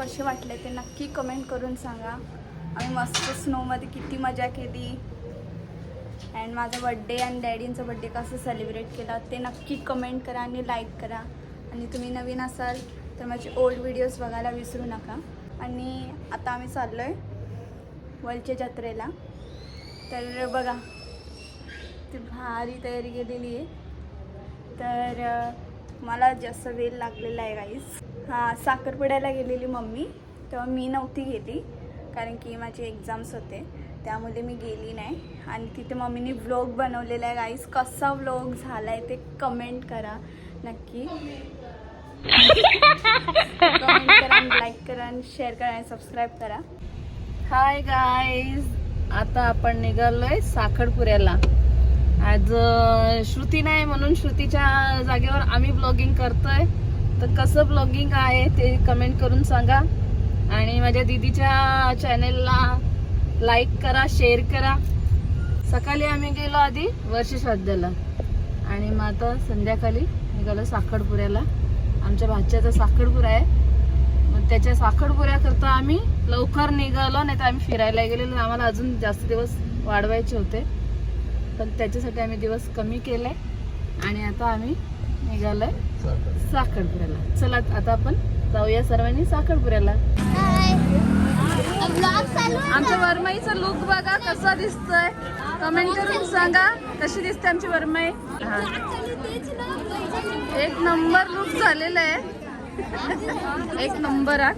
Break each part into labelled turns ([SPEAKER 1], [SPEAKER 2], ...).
[SPEAKER 1] कसे वाटले ते नक्की कमेंट करून सांगा. आम्ही मस्त स्नोमध्ये किती मजा केली. अँड माझा बड्डे आणि डॅडींचा बड्डे कसं सेलिब्रेट केला ते नक्की कमेंट करा आणि लाईक करा. आणि तुम्ही नवीन असाल तर माझे ओल्ड व्हिडिओज बघायला विसरू नका. आणि आता आम्ही चाललो आहे वलच्या जत्रेला. तर बघा ती भारी तयारी केलेली आहे. तर मला जास्त वेळ लागलेला आहे गाईस हां साखरपुड्याला गेलेली मम्मी तेव्हा मी नव्हती गेली कारण की माझे एक्झाम्स होते. त्यामुळे मी गेली नाही. आणि तिथे मम्मीने व्लॉग बनवलेला आहे गाईस कसा व्लॉग झाला आहे ते कमेंट करा नक्की. कमेंट करा लाईक करा आणि शेअर करा आणि सबस्क्राईब करा.
[SPEAKER 2] हाय गाईज आता आपण निघालोय साखरपुऱ्याला आज श्रुती uh, नाही म्हणून श्रुतीच्या जागेवर आम्ही ब्लॉगिंग करतोय. तर कसं ब्लॉगिंग आहे ते कमेंट करून सांगा. आणि माझ्या दीदीच्या चॅनेलला लाईक करा शेअर करा. सकाळी आम्ही गेलो आधी वर्ष श्राद्धाला. आणि मग आता संध्याकाळी निघालो साखरपुऱ्याला आमच्या भाच्याचा साखरपुरा आहे. मग त्याच्या साखरपुऱ्याकरता आम्ही लवकर निघालो नाही तर आम्ही फिरायला गेलेलो. आम्हाला अजून जास्त दिवस वाढवायचे होते. पण त्याच्यासाठी आम्ही दिवस कमी केले आणि आता आम्ही निघालोय साखरपुऱ्याला. चला आता आपण जाऊया सर्वांनी साखरपुऱ्याला. आमच्या वरमाईचा लुक बघा कसा दिसतोय. कमेंट करून सांगा कशी दिसते आमची वरमाई? एक नंबर लुक झालेला आहे. एक नंबर हा.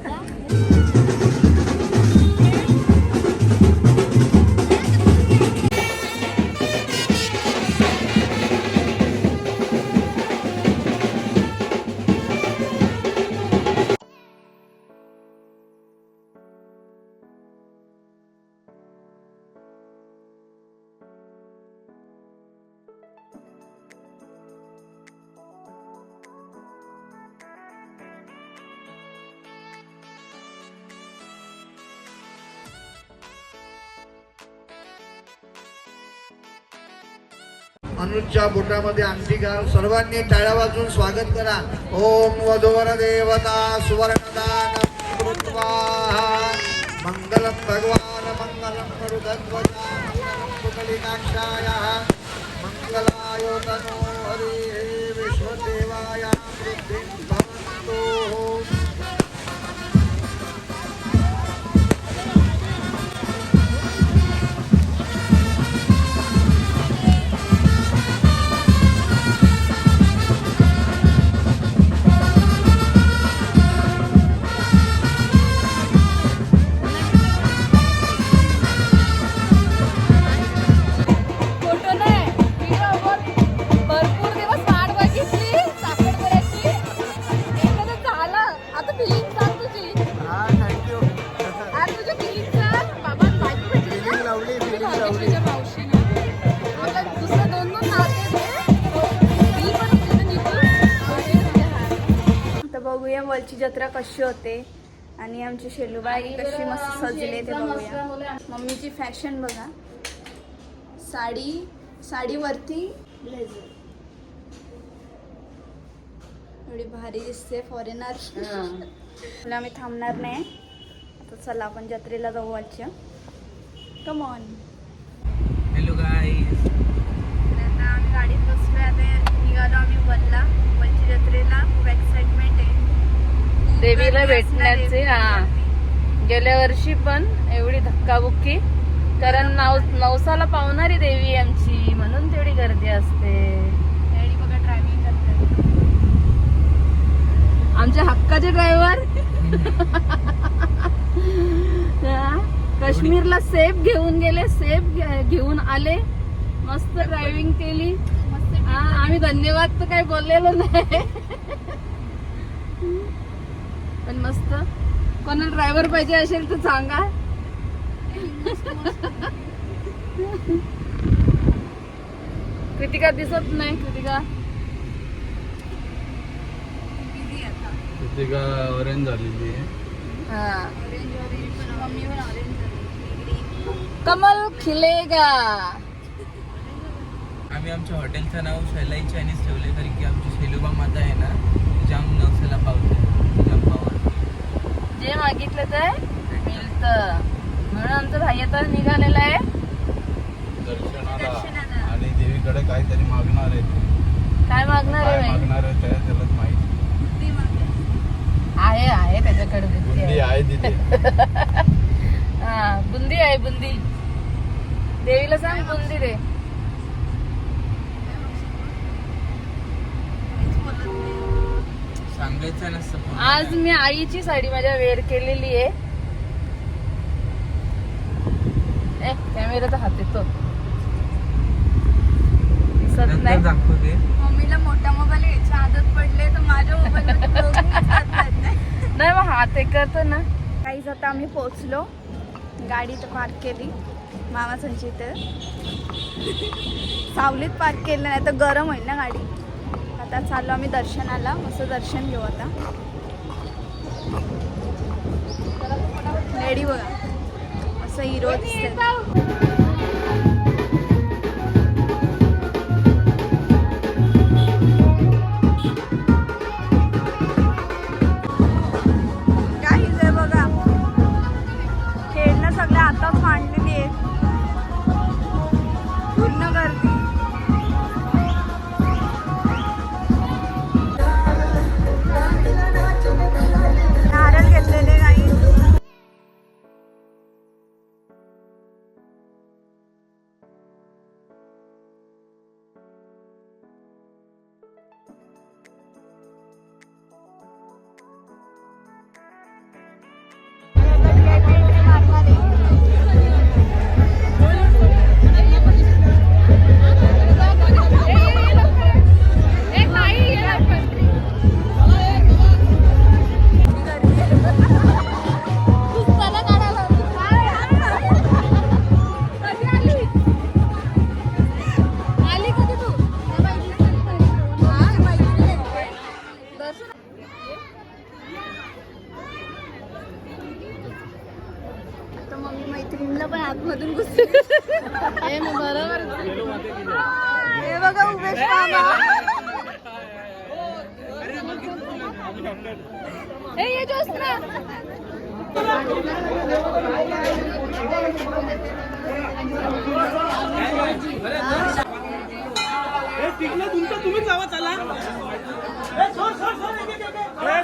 [SPEAKER 3] अनुजच्या बोटामध्ये आमची घाल. सर्वांनी टाळ्या वाजून स्वागत करा. ओम वधूवर देवता सुवर्णदान मंगलम भगवान मंगलम मरुध्वजा पुतलिकाक्षाय मंगलाय तनो हरी विश्वदेवाय. वृद्धिं भवन्तु.
[SPEAKER 1] जत्रा कशी होते? आणि आमची शेलूबाई कशी मस्त सजले ते बघूया. मम्मीची फॅशन बघा. साडी साडीवरती ब्लेझर. एवढी भारी दिसते फॉरेनर
[SPEAKER 2] हा.
[SPEAKER 1] तुला आम्ही थांबणार नाही. आता चला आपण जत्रेला जाऊ वलच्या कम ऑन
[SPEAKER 4] हॅलो गाईज
[SPEAKER 1] आता आम्ही गाडीत बसलो आता निघालो आम्ही वलला वलची जत्रेला खूप एक्साइटमेंट
[SPEAKER 2] देवीला भेटण्याचे हा. गेल्या वर्षी पण एवढी धक्काबुक्की. कारण नव नवसाला पावणारी देवी आमची म्हणून तेवढी गर्दी असते.
[SPEAKER 1] डॅडी बघा ड्रायव्हिंग करतात.
[SPEAKER 2] आमचे हक्काचे ड्रायव्हर काश्मीरला सेफ घेऊन गेले सेफ घेऊन आले. मस्त ड्रायव्हिंग केली. हा, आम्ही धन्यवाद तर काही बोललेलो नाही. पण मस्त. कोणाला ड्रायव्हर पाहिजे असेल तर सांगा. कृतिका दिसत नाही. कृतिका.
[SPEAKER 4] ऑरेंज झालेली आहे.
[SPEAKER 2] हा. कमल खिलेगा.
[SPEAKER 4] आम्ही आमच्या हॉटेलचं नाव शैलाई चायनीज ठेवले कारण की आमची शेलुबा माता आहे ना जाम नवसाला
[SPEAKER 2] मागितलं तर मिळतं. म्हणून आमचं भाई आता निघालेलं आहे.
[SPEAKER 4] दर्शनाला आणि देवीकडे काहीतरी मागणार आहे.
[SPEAKER 2] काय मागणार
[SPEAKER 4] काय
[SPEAKER 2] आहे?
[SPEAKER 4] मागणार आहे त्या त्यालाच माहिती.
[SPEAKER 1] ती मागे.
[SPEAKER 2] आहे आहे त्याच्याकडे बुद्धी
[SPEAKER 4] बुंदी
[SPEAKER 2] आहे.
[SPEAKER 4] आहे तिथे.
[SPEAKER 2] हा बुंदी आहे बुंदी. देवीला सांग बुंदी दे.
[SPEAKER 4] सांगायचं नसतं
[SPEAKER 2] आज मी आईची साडी माझ्या वेअर केलेली आहे. ए कॅमेराचा हात येतो. दिसत नाही.
[SPEAKER 4] दाखवते.
[SPEAKER 1] मम्मीला मोठा मोबाईल घ्यायची आदत पडले तर माझ्या मोबाईल
[SPEAKER 2] नाही. मग हात हे करतो ना.
[SPEAKER 1] काहीच आता आम्ही पोचलो गाडी तर पार्क केली. मामा संचित सावलीत पार्क केलं नाही तर गरम होईल ना गाडी? आता चाललो आम्ही दर्शनाला. मस्त दर्शन घेऊ आता. लेडी बघा. असं हिरो दिसते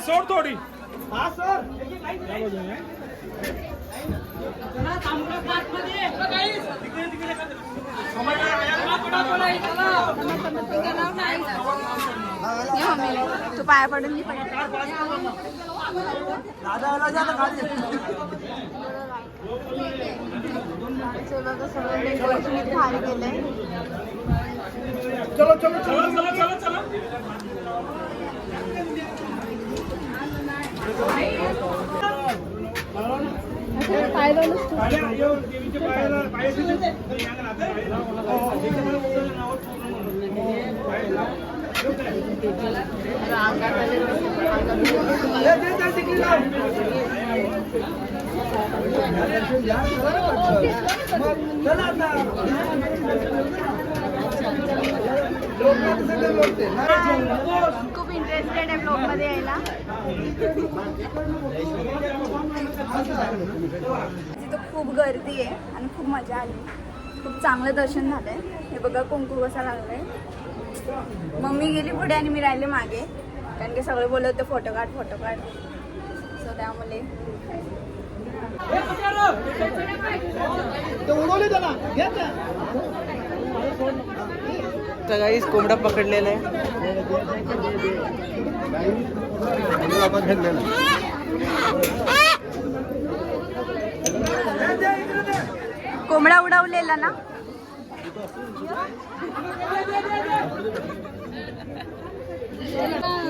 [SPEAKER 5] सोड थोडी।
[SPEAKER 1] तू पाया पडून मी पडते हे बघा सगळं डेकोरेशन इथे भारी केलंय
[SPEAKER 5] चलो चलो। चलो चलो चलो चलो। चला आता. लोकं सगळे बोलते.
[SPEAKER 1] खूप इंटरेस्टेड आहे ब्लॉगमध्ये यायला. तिथं खूप गर्दी आहे आणि खूप मजा आली. खूप चांगलं दर्शन झालंय. हे बघा कुंकू कसा लागलाय. मम्मी गेली पुढे आणि मी राहिले मागे. कारण की सगळे बोलत होते फोटो काढ फोटो काढ. सो त्यामुळे.
[SPEAKER 6] काहीच कोंबडा पकडलेला आहे.
[SPEAKER 1] कोंबडा उडवलेला ना?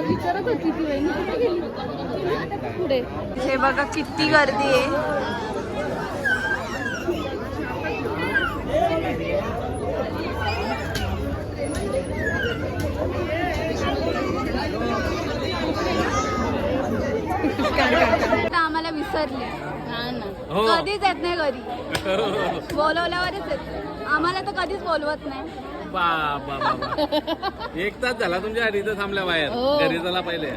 [SPEAKER 2] विचारत होती ती पुढे
[SPEAKER 1] हे बघा किती गर्दी आहे. आम्हाला विसरले.
[SPEAKER 2] हा ना.
[SPEAKER 1] कधीच येत नाही घरी. बोलवल्यावरच येत आम्हाला तर कधीच बोलवत नाही.
[SPEAKER 4] एक तास झाला तुमच्या इथं थांबल्या बाहेर.
[SPEAKER 2] हो.
[SPEAKER 4] घरी चला पहिले.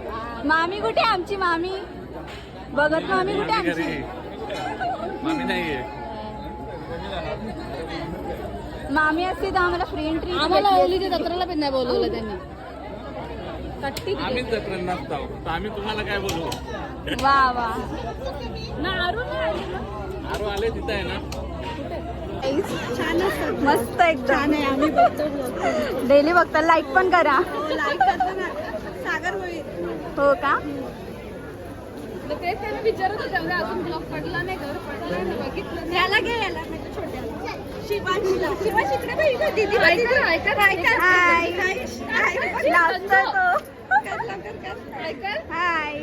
[SPEAKER 1] मामी कुठे आहे आमची मामी? बघत मामी कुठे
[SPEAKER 4] मामी
[SPEAKER 1] आमची?
[SPEAKER 4] मामी नाहीये
[SPEAKER 1] मामी असते तर आम्हाला फ्री एंट्री
[SPEAKER 2] आम्हाला ओलीच्या जत्राला पण नाही बोलवलं त्यांनी. कट्टी
[SPEAKER 4] आम्हीच जत्रेत नसतो तर आम्ही तुम्हाला काय बोलू
[SPEAKER 1] वा वा
[SPEAKER 2] ना अरुण नाही आली ना.
[SPEAKER 4] आरो आले तिथं आहे ना
[SPEAKER 1] छान मस्त एकदम छान आहे आम्ही डेली बघता लाईक पण करा हो का
[SPEAKER 2] तेच त्यांना विचारत होते म्हणजे अजून ब्लॉग पडला नाही घर पडला नाही बघितलं.
[SPEAKER 1] याला घे याला दीदी बघ,
[SPEAKER 2] ऐका,
[SPEAKER 1] दीदी.
[SPEAKER 2] ऐका, ऐका.
[SPEAKER 1] हाय.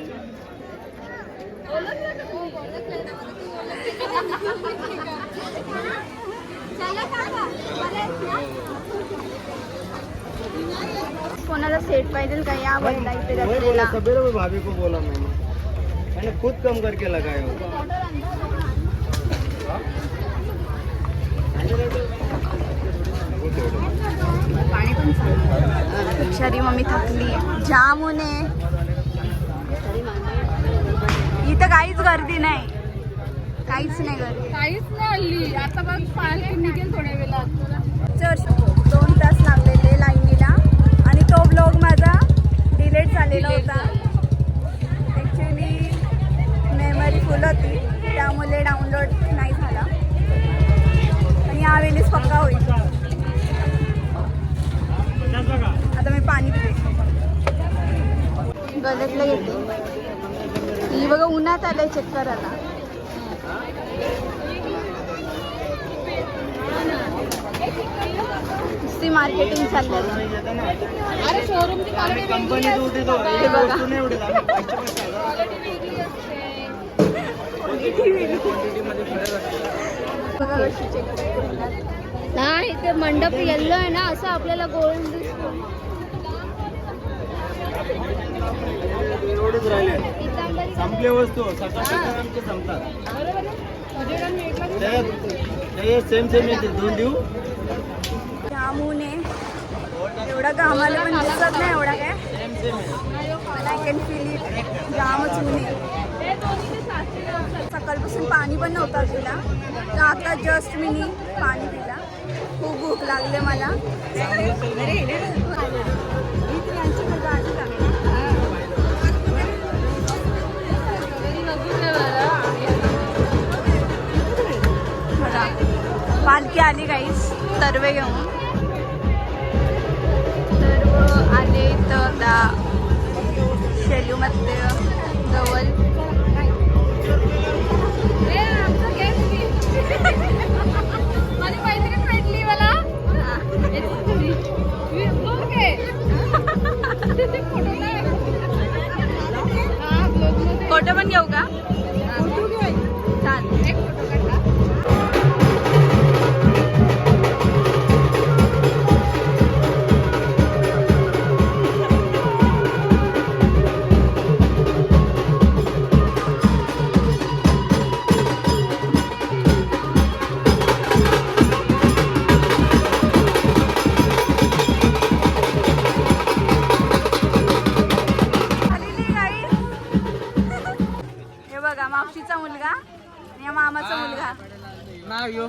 [SPEAKER 1] कोणाला सेट पाहिजे का? या बोलला इथे
[SPEAKER 6] बोला में भाभी को बोला मैंने मैंने खुद कम करके लगाया हो.
[SPEAKER 1] बिचारी मम्मी थकली. जाम ऊने इथं काहीच गर्दी नाही. काहीच नाही गर्दी.
[SPEAKER 2] काहीच नाही हल्ली. आता बघ पाणी निघेल थोड्या वेळात.
[SPEAKER 1] चर्च दोन तास लागलेले लाईनीला आणि तो ब्लॉग माझा डिलेट झालेला होता. ॲक्च्युली मेमरी फुल होती. त्यामुळे डाउनलोड नाही झाला. पण यावेळीच पक्का होईल आता मी पाणी पिते. गलतलं घेते ही बघा उन्हात आलंय चेक करायला नुसती मार्केटिंग हे करतात.
[SPEAKER 2] नाही ते मंडप येल्लो आहे ना असं आपल्याला गोल्ड दिसतो.
[SPEAKER 6] एवढेच राहिले. संपले वस्तू. सकाळ संपतात. सेम सेम येतील. दोन देऊ.
[SPEAKER 1] एवढा घामाला पण दिसत नाही एवढा काय. आय कॅन फील इट जामच ऊन सकाळपासून पाणी पण नव्हतं तुला तर आता जस्ट मी पाणी पिला. खूप भूक लागले मला.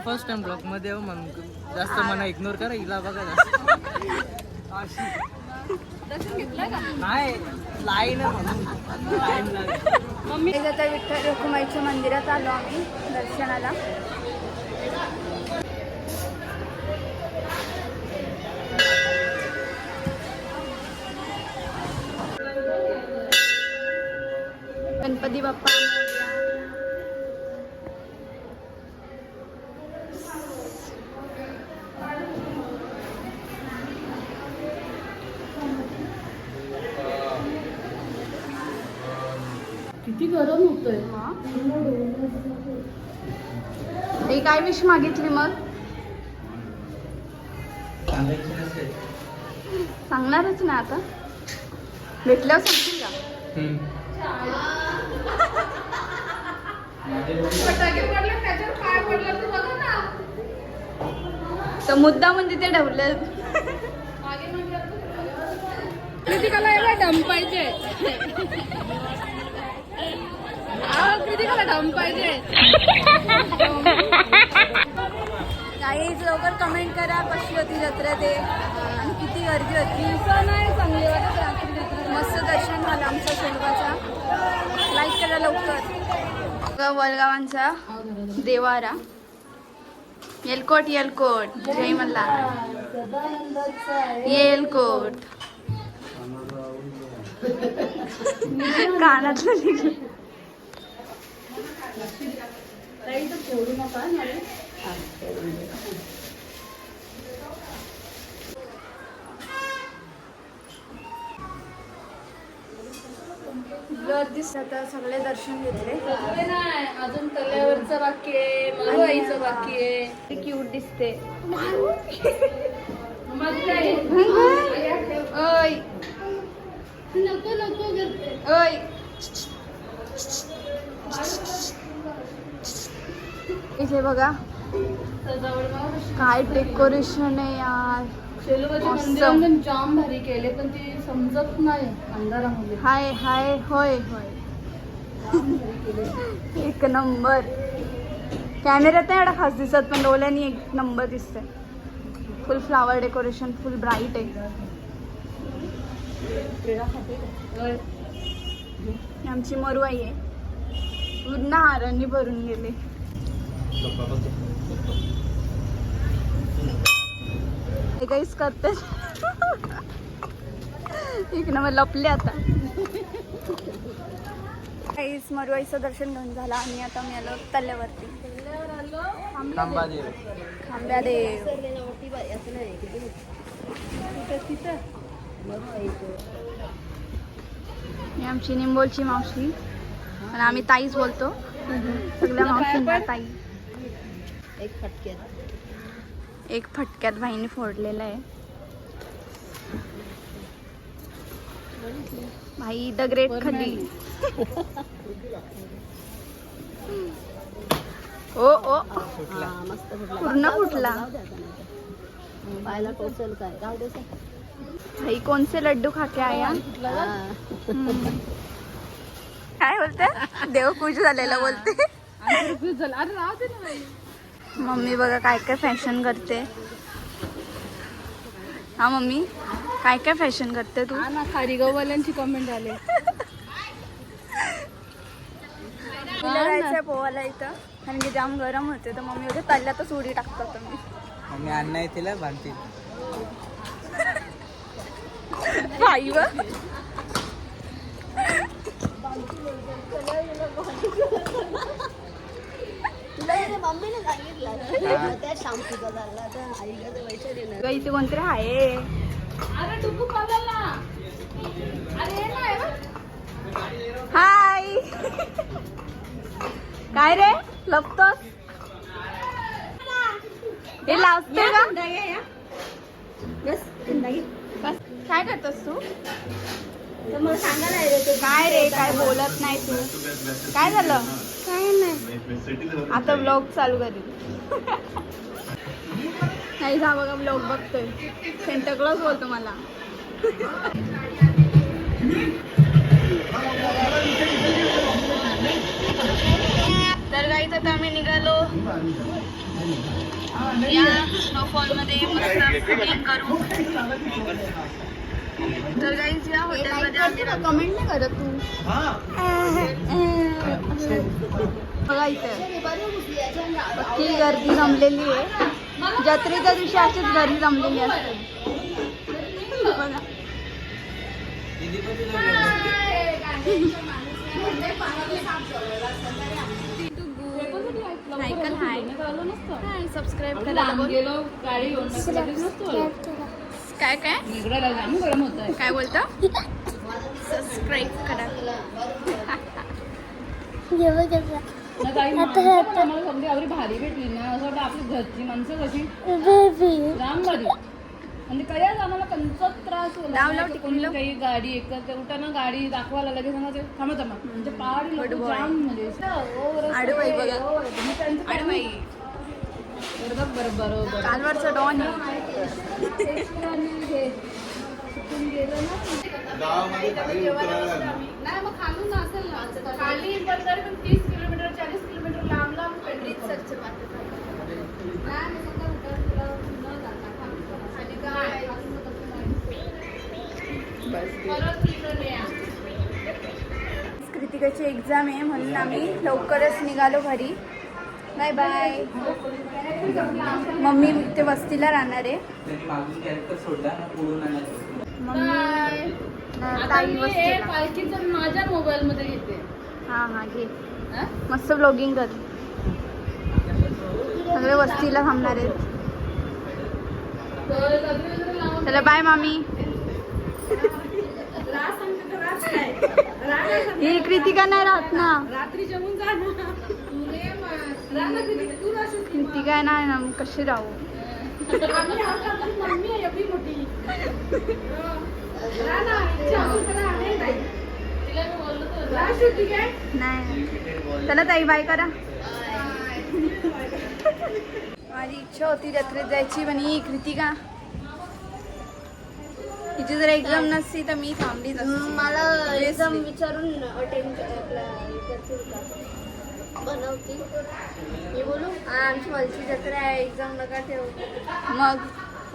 [SPEAKER 6] फर्स्ट टाइम ब्लॉगमध्ये हो म्हणून जास्त मला इग्नोर करा हिला बघा जास्त. नाही लाईन
[SPEAKER 1] मम्मी. आता विठ्ठल रखुमाईच्या मंदिरात आलो आम्ही दर्शनाला.
[SPEAKER 2] किती गरम होतोय.
[SPEAKER 1] हे काय विश मागितली मग? सांगणारच ना आता. भेटल्यावर सांगतील का?
[SPEAKER 2] फटाके पडले त्याच्यावर काय पडलं तर बघा ना
[SPEAKER 1] तर मुद्दा म्हणजे ते ठेवलं
[SPEAKER 2] कृतिकाला एवढा डम पाहिजे कृतिकाला ढम पाहिजे
[SPEAKER 1] काहीच लवकर कमेंट करा. कशी होती जत्रा ते? आणि किती गर्दी होती?
[SPEAKER 2] नाही चांगली वाटत
[SPEAKER 1] मस्त दर्शन झालं आमच्या शेलवाचा लाईक करा लवकर. वलगावांचा देवारा. येलकोट येलकोट. जय मल्हार. येलकोट. कानातलं निघलं. गर्दी आता सगळे दर्शन घेतले.
[SPEAKER 2] अजून तल्यावरचं बाकी आहे मलवाईचं बाकी आहे.
[SPEAKER 1] ते क्यूट दिसते. ओय.
[SPEAKER 2] नको नको करते
[SPEAKER 1] ओय. इथे बघा.
[SPEAKER 2] सजावट बघा.
[SPEAKER 1] काय डेकोरेशन आहे यार.
[SPEAKER 2] जाम भारी केले पण ते समजत नाही अंधारामध्ये.
[SPEAKER 1] हाय हाय होय होय. एक नंबर. कॅमेऱ्यात नाही एवढा खास दिसत पण डोळ्यानी एक नंबर दिसतंय. Full flower decoration full bright आहे. आमची मरुआई आहे. पूर्ण हारांनी भरून गेले. हे काहीच करते. एक नंबर लपले आता. काहीच मरुआईचं दर्शन घेऊन झालं. आणि आता मी आलो तल्ल्यावरती. खांब्यादेव ही आमची निंबोलची मावशी. आणि आम्ही ताईच बोलतो. सगळ्या मावशींना ताई.
[SPEAKER 2] एक फटक्यात.
[SPEAKER 1] एक फटक्यात भाईने फोडलेला आहे. भाई द ग्रेट खली. ओ ओ.
[SPEAKER 2] मस्त
[SPEAKER 1] पूर्ण फुटला.
[SPEAKER 2] पाहायला पोचल काय? राहू दे
[SPEAKER 1] भाई कोणचे लड्डू खाके आया. काय बोलते? देवपूजा झालेला बोलते.
[SPEAKER 2] अरे राहू दे ना.
[SPEAKER 1] मम्मी बघा काय काय फॅशन करते. हा मम्मी? काय काय फॅशन करते तू?
[SPEAKER 2] हा ना खारीगाववाल्यांची कमेंट आले.
[SPEAKER 1] तिला जायचंय पोवाला इथं? कारण की जाम गरम होते तर मम्मी होते तल्ल्यातच उडी टाकतात तुम्ही.
[SPEAKER 6] मम्मी अण्णा येतील बांधतील
[SPEAKER 1] आई व? इथे कोणतरी आहे.
[SPEAKER 2] हे.
[SPEAKER 1] हाय. काय रे? लपतोस? हे लावते का बस. काय करतोस तू? काय रे काय बोलत नाही तू? काय झालं? काय नाही आता ब्लॉग चालू करील नाही जा बघा ब्लॉग बघतोय. सेंटरक्लॉज बोलतो मला. तर गाईत आता आम्ही निघालो. या स्नोफॉलमध्ये मस्त करू. तर गाईज या हॉटेलमध्ये आम्ही कमेंट नाही करत तू. बघा इथे. पक्की गर्दी जमलेली आहे. जत्रेच्या दिवशी अशीच गर्दी जमलेली असते. सायकल हाय हाय सबस्क्राईब करा काय काय?
[SPEAKER 2] होत
[SPEAKER 1] काय बोलता? सबस्क्राईब करा.
[SPEAKER 2] भारी भेटली ना असं वाटतं आपली घरची माणसं कशी? जाम भारी. म्हणजे आम्हाला कंचत त्रास
[SPEAKER 1] लाव.
[SPEAKER 2] काही गाडी एकतर ते उठाना गाडी दाखवायला लगेच थांबा थांबा. म्हणजे पहाडी लोक
[SPEAKER 1] Good boy.
[SPEAKER 2] जाम म्हणजे बरोबर.
[SPEAKER 1] कालवरचं डॉन
[SPEAKER 2] हे नाही मग खालून असेल ना खाली पण तरी पण तीस किलोमीटर चाळीस किलोमीटर लांब लांब नाही मी समजा न जाता खाली काय. परत या.
[SPEAKER 1] कृतिकाची एक्झाम आहे म्हणून आम्ही लवकरच निघालो घरी. बाय बाय मम्मी ते वस्तीला राहणार आहे.
[SPEAKER 2] माझ्या मोबाईल मध्ये घेते.
[SPEAKER 1] हां हां घे? मस्त ब्लॉगिंग कर. सगळे वस्तीला थांबणार आहेत. चला बाय मामी ही कृतिका नाही राहत ना.
[SPEAKER 2] रात्री जेवून जा ना राहणार किती दूर असेल ती.
[SPEAKER 1] कृतिका नाही ना मग कशी राहू
[SPEAKER 2] नाही काय?
[SPEAKER 1] चला ताई बाय करा माझी इच्छा होती जत्रेत जायची पण ही कृतिका हिची जर एक्झाम नसती तर मी थांबलीच मला एक्झाम विचारून अटेंड बनवती. मी बोलू? आमची वलची जत्रा आहे एक्झाम नका ठेवू. मग?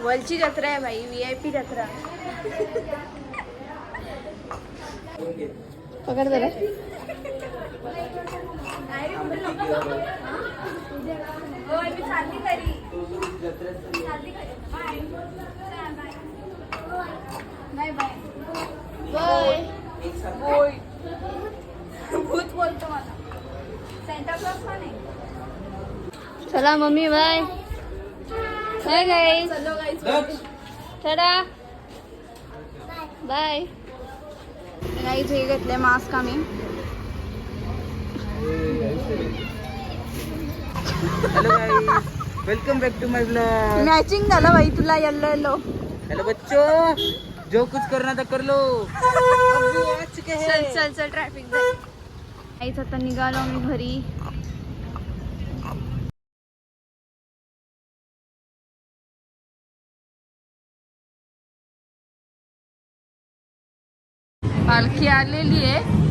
[SPEAKER 1] वलची जत्रा आहे भाई व्ही आय पी जत्रा. पकड जरा. Bye bye bye bye bye भूत बोलतो मला सेंटा क्लॉज पण आहे चला मम्मी बाय बाय गाईस चलो बाय गाईज हे घेतले मास्क आम्ही.
[SPEAKER 6] Welcome back to my blog
[SPEAKER 1] matching झालं बाई तुला येल्लो येल्लो
[SPEAKER 6] हेलो बच्चो. जो कुछ करना था कर लो. अब्बू आ चुके हैं.
[SPEAKER 1] चल चल चल ट्रॅफिक काहीच आता निघालो आम्ही घरी.
[SPEAKER 2] पालखी आलेली आहे.